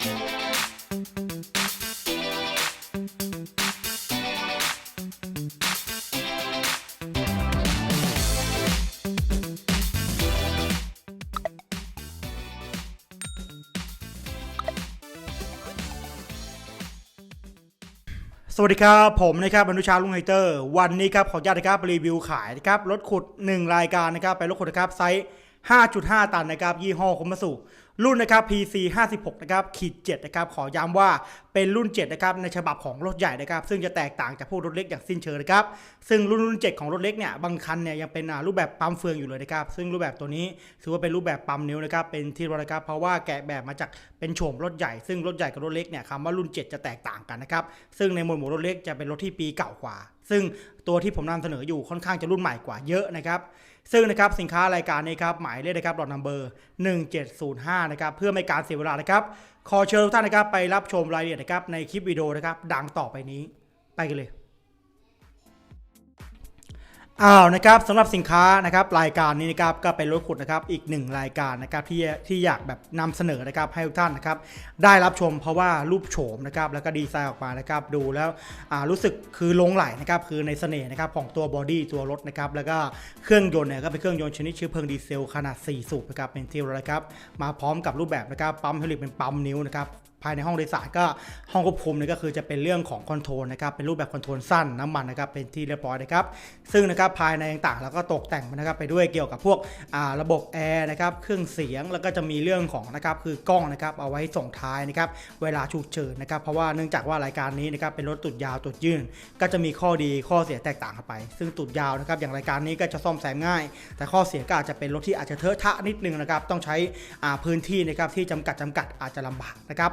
สวัสดีครับ ผมนะครับอนุชาลุงไฮเตอร์ วันนี้ครับขออนุญาตนะครับรีวิวขายนะครับรถขุด 1 รายการนะครับเป็นรถขุดนะครับไซส์ 5.5 ตันนะครับยี่ห้อคมสุ รุ่นนะครับ PC 56นะครับขีด7นะครับขอย้ำว่าเป็นรุ่น 7 นะครับในฉบับของรถใหญ่นะครับ ซึ่งจะแตกต่างจากพวกรถเล็กอย่างสิ้นเชิงนะครับ ซึ่งรุ่นรุ่น 7 ของรถเล็กเนี่ยบางคันเนี่ยยังเป็นอ่ารูปแบบปั๊มเฟืองอยู่เลยนะครับ ซึ่งรูปแบบตัวนี้ถือว่าเป็นรูปแบบปั๊มนิ้วนะครับเป็นที่เรียบร้อนะครับ เพราะว่าแกะแบบมาจากเป็นโฉมรถใหญ่ ซึ่งรถใหญ่กับรถเล็กเนี่ยคำว่ารุ่น 7 จะแตกต่างกันนะครับซึ่งในหมวดหมู่รถเล็กจะเป็นรถที่ปีเก่ากว่า ซึ่งตัวที่ผมนำเสนออยู่ค่อนข้างจะรุ่นใหม่กว่าเยอะนะครับซึ่งนะครับสินค้ารายการนี้ครับหมายเลขนะครับดอทนัมเบอร์1705นะครับเพื่อไม่การเสียเวลานะครับ ขอเชิญทุกท่านนะครับไปรับชมรายละเอียดนะครับในคลิปวิดีโอนะครับดังต่อไปนี้ไปกันเลย อ้าวนะครับสำหรับสินค้านะครับรายการนี้นะครับก็เป็นรถขุดนะครับอีกหนึ่งรายการนะครับที่ที่อยากแบบนำเสนอนะครับให้ทุกท่านนะครับได้รับชมเพราะว่ารูปโฉมนะครับแล้วก็ดีไซน์ออกมานะครับดูแล้วอ่ารู้สึกคือลงไหลนะครับคือในเสน่ห์นะครับของตัวบอดี้ตัวรถนะครับแล้วก็เครื่องยนต์เนี่ยก็เป็นเครื่องยนต์ชนิดเชื้อเพลิงดีเซลขนาด 4 สูบนะครับเป็นเที่นะครับมาพร้อมกับรูปแบบนะครับปั๊มไฮลิกเป็นปั๊มนิ้วนะครับ ภายในห้องโดยสารก็ห้องควบคุมเนี่ยก็คือจะเป็นเรื่องของคอนโทรลนะครับเป็นรูปแบบคอนโทรลสั้นน้ำมันนะครับเป็นที่เรียบร้อยนะครับซึ่งนะครับภายในต่างๆ แล้วก็ตกแต่งนะครับไปด้วยเกี่ยวกับพวกระบบแอร์นะครับเครื่องเสียงแล้วก็จะมีเรื่องของนะครับคือกล้องนะครับเอาไว้ส่งท้ายนะครับเวลาฉุกเฉินนะครับเพราะว่าเนื่องจากว่ารายการนี้นะครับเป็นรถตุดยาวตุดยื่นก็จะมีข้อดีข้อเสียแตกต่างกันไป ซึ่งตุดยาวนะครับอย่างรายการนี้ก็จะซ่อมแซมง่าย แต่ข้อเสียก็อาจจะเป็นรถที่อาจจะเทอะทะนิดนึงนะครับต้องใช้พื้นที่นะครับที่จำกัดจำกัดอาจจะลำบากนะครับ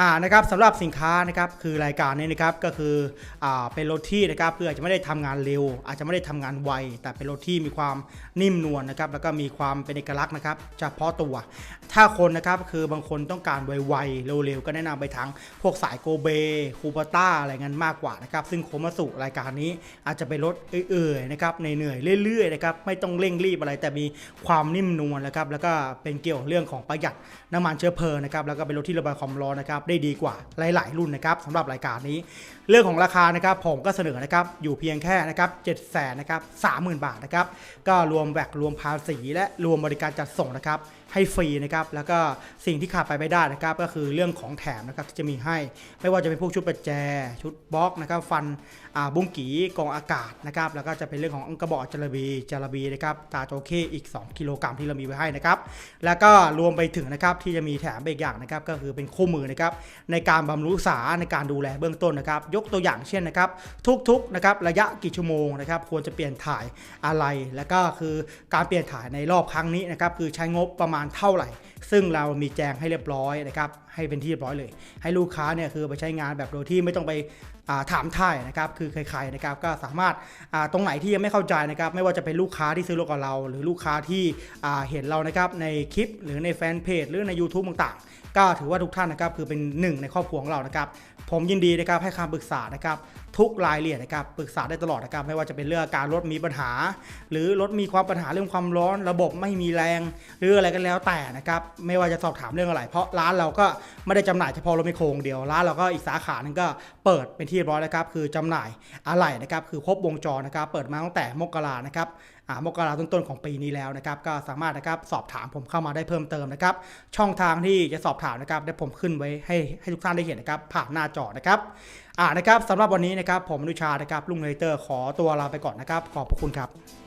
อ่านะครับสำหรับสินค้านะครับคือรายการนี้นะครับก็คืออ่าเป็นรถที่นะครับคืออจะไม่ได้ทำงานเร็ว อาจจะไม่ได้ทำงานไว แต่เป็นรถที่มีความนิ่มนวลนะครับแล้วก็มีความเป็นเอกลักษณ์นะครับเฉพาะตัว ถ้าคนนะครับคือบางคนต้องการไวๆเร็วๆก็แนะนำไปทางพวกสายโกเบคูปต้าอะไรเงี้ยมากกว่านะครับซึ่งโคมาสุรายการนี้อาจจะเป็นรถเอื่อยๆนะครับเหนื่อยๆเรื่อยๆนะครับไม่ต้องเร่งรีบอะไรแต่มีความนิ่มนวลนะครับแล้วก็เป็นเกี่ยวเรื่องของประหยัดน้ำมันเชื้อเพลิงนะครับแล้วก็เป็นรถที่ระบายความร้อนนะครับได้ดีกว่าหลาย ๆ รุ่นนะครับสำหรับรายการนี้ เรื่องของราคานะครับผมก็เสนอนะครับอยู่เพียงแค่นะครับเจ็ดแสนนะครับสามหมื่นบาทนะครับก็รวมแวกรวมภาษีและรวมบริการจัดส่งนะครับให้ฟรีนะครับแล้วก็สิ่งที่ขาดไปไม่ได้นะครับก็คือเรื่องของแถมนะครับที่จะมีให้ไม่ว่าจะเป็นพวกชุดประแจ ชุดบล็อกนะครับฟันอาบุ้งกีกองอากาศนะครับแล้วก็จะเป็นเรื่องของกระบอกจาระบีจาระบีนะครับตาโจเคอีก 2 กิโลกรัมที่เรามีไว้ให้นะครับแล้วก็รวมไปถึงนะครับที่จะมีแถมไปอีกอย่างนะครับก็คือเป็นคู่มือนะครับในการบำรุงษาในการดูแลเบื้องต้นนะครับ ยกตัวอย่างเช่นนะครับ ทุกๆนะครับระยะกี่ชั่วโมงนะครับ ควรจะเปลี่ยนถ่ายอะไร แล้วก็คือการเปลี่ยนถ่ายในรอบครั้งนี้นะครับคือใช้งบประมาณเท่าไหร่ ซึ่งเรามีแจ้งให้เรียบร้อยนะครับ ให้เป็นที่เรียบร้อยเลย ให้ลูกค้าเนี่ยคือไปใช้งานแบบโดยที่ไม่ต้องไปาถามถ่ายนะครับคือใครๆนะครับก็สามารถตรงไหนที่ยังไม่เข้าใจนะครับไม่ว่าจะเป็นลูกค้าที่ซื้อรถกับเรา หรือลูกค้าที่เห็นเรานะครับในคลิป หรือในแฟนเพจหรือใน YouTube ต่างๆ ก็ถือว่าทุกท่านนะครับคือเป็นหนึ่งในครอบครัวของเรานะครับผมยินดีนะครับให้คำปรึกษานะครับทุกรายละเอียดนะครับปรึกษาได้ตลอดนะครับไม่ว่าจะเป็นเรื่องการรถมีปัญหา หรือรถมีความปัญหาเรื่องความร้อน ระบบไม่มีแรง หรืออะไรก็แล้วแต่นะครับไม่ว่าจะสอบถามเรื่องอะไร เพราะร้านเราก็ไม่ได้จำหน่ายเฉพาะรถไมโครงเดียวร้านเราก็อีกสาขาหนึงก็เปิดเป็นที่เรียบร้อยแล้วครับคือจำหน่ายอะไหล่นะครับคือครบวงจรนะครับเปิดมาตั้งแต่มกรานะครับมกราต้นๆของปีนี้แล้วนะครับก็สามารถนะครับสอบถามผมเข้ามาได้เพิ่มเติมนะครับช่องทางที่จะสอบถามนะครับได้ผมขึ้นไว้ให้ให้ทุกท่านได้เห็นนะครับผ่านหน้าจอนะครับอ่านะครับสำหรับวันนี้นะครับผมนุชานะครับลุงเลเตอร์ขอตัวลาไปก่อนนะครับ ขอบพระคุณครับ